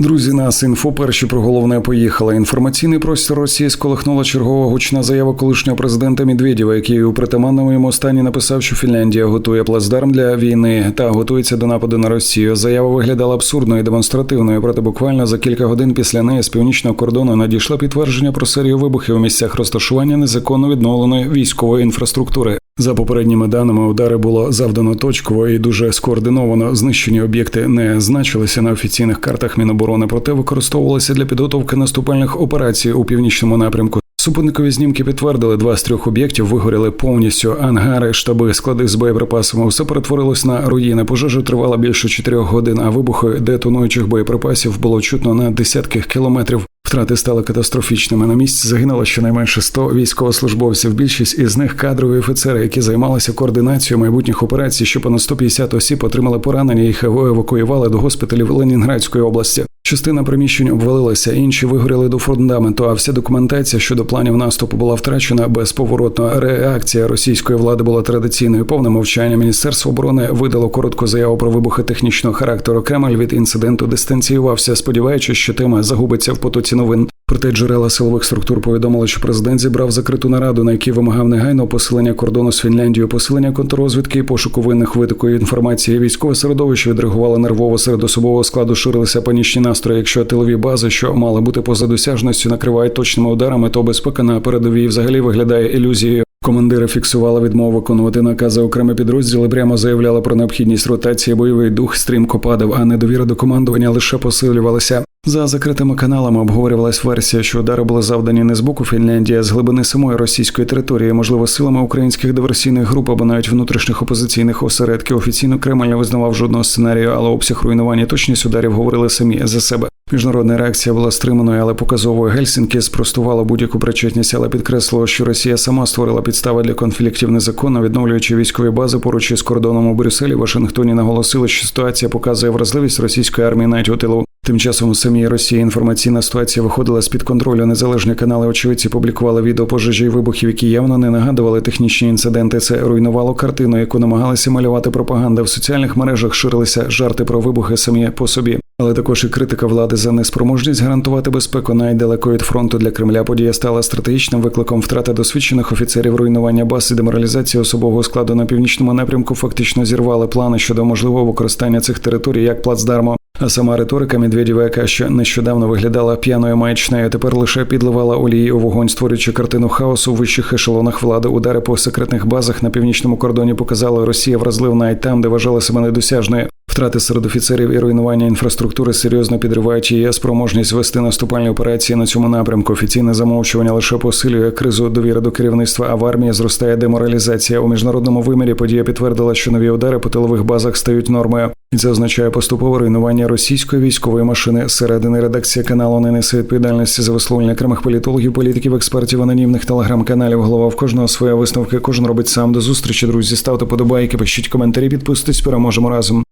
Друзі, нас інфо перші про головне поїхали. Інформаційний простір Росії сколихнула чергова гучна заява колишнього президента Медведєва, який у притаманному йому стані написав, що Фінляндія готує плацдарм для війни та готується до нападу на Росію. Заява виглядала абсурдною і демонстративною. Проте буквально за кілька годин після неї з північного кордону надійшло підтвердження про серію вибухів у місцях розташування незаконно відновленої військової інфраструктури. За попередніми даними, удари було завдано точково і дуже скоординовано. Знищені об'єкти не значилися на офіційних картах Міноборони, проте використовувалися для підготовки наступальних операцій у північному напрямку. Супутникові знімки підтвердили, два з трьох об'єктів вигоріли повністю. Ангари, штаби, склади з боєприпасами. Все перетворилось на руїни. Пожежа тривала більше чотирьох годин, а вибухи детонуючих боєприпасів було чутно на десятках кілометрів. Втрати стали катастрофічними. На місці загинуло щонайменше 100 військовослужбовців. Більшість із них кадрові офіцери, які займалися координацією майбутніх операцій. що понад 150 осіб отримали поранення. Їх евакуювали до госпіталів Ленінградської області. Частина приміщень обвалилася, інші вигоріли до фундаменту. А вся документація щодо планів наступу була втрачена безповоротно. Реакція російської влади була традиційною. Повне мовчання. Міністерство оборони видало коротку заяву про вибухи технічного характеру. Кремль від інциденту дистанціювався, сподіваючись, що тема загубиться в потоці новин. Проте джерела силових структур повідомили, що президент зібрав закриту нараду, на якій вимагав негайного посилення кордону з Фінляндією, посилення контррозвідки пошуку винних витоку інформації. Військове середовище відреагувало нервово серед особового складу. Ширилися панічні настрої. Якщо тилові бази, що мали бути поза досяжністю, накривають точними ударами, то безпека на передовій взагалі виглядає ілюзією. Командири фіксували відмову виконувати накази окремі підрозділи. Прямо заявляли про необхідність ротації. Бойовий дух стрімко падав, а недовіра до командування лише посилювалася. За закритими каналами обговорювалась версія, що удари були завдані не з боку Фінляндії, а з глибини самої російської території, можливо, силами українських диверсійних груп або навіть внутрішніх опозиційних осередків. Офіційно Кремль не визнавав жодного сценарію, але обсяг руйнування точність ударів говорили самі за себе. Міжнародна реакція була стриманою, але показовою Гельсінкі спростувала будь-яку причетність, але підкреслило, що Росія сама створила підстави для конфліктів незаконно, відновлюючи військові бази поруч із кордоном у Брюсселі. Вашингтоні наголосили, що ситуація показує вразливість російської армії навіть у тилу. Тим часом у самій Росії інформаційна ситуація виходила з під контролю. Незалежні канали очевидці публікували відео пожежі і вибухів, які явно не нагадували технічні інциденти. Це руйнувало картину, яку намагалися малювати пропаганда. В соціальних мережах ширилися жарти про вибухи самі по собі. Але також і критика влади за неспроможність гарантувати безпеку найдалеко від фронту для Кремля. Подія стала стратегічним викликом втрати досвідчених офіцерів руйнування баз і деморалізації особового складу на північному напрямку. Фактично зірвали плани щодо можливого використання цих територій як плацдарму. А сама риторика Медведєва, яка ще нещодавно виглядала п'яною маячнею, тепер лише підливала олії у вогонь, створюючи картину хаосу в вищих ешелонах влади. Удари по секретних базах на північному кордоні показали Росія вразлив навіть там, де вважала себе недосяжною. Втрати серед офіцерів і руйнування інфраструктури серйозно підривають її спроможність вести наступальні операції на цьому напрямку. Офіційне замовчування лише посилює кризу довіри до керівництва. А в армії зростає деморалізація у міжнародному вимірі. Подія підтвердила, що нові удари по тилових базах стають нормою. І це означає поступове руйнування російської військової машини. Середини редакція каналу не несе відповідальності за висловлення окремих політологів, політиків, експертів, анонімних телеграм-каналів. Голова в кожного своя висновки. Кожен робить сам до зустрічі. Друзі, ставте подобайки, пишіть коментарі, підписуйтесь. Переможемо разом.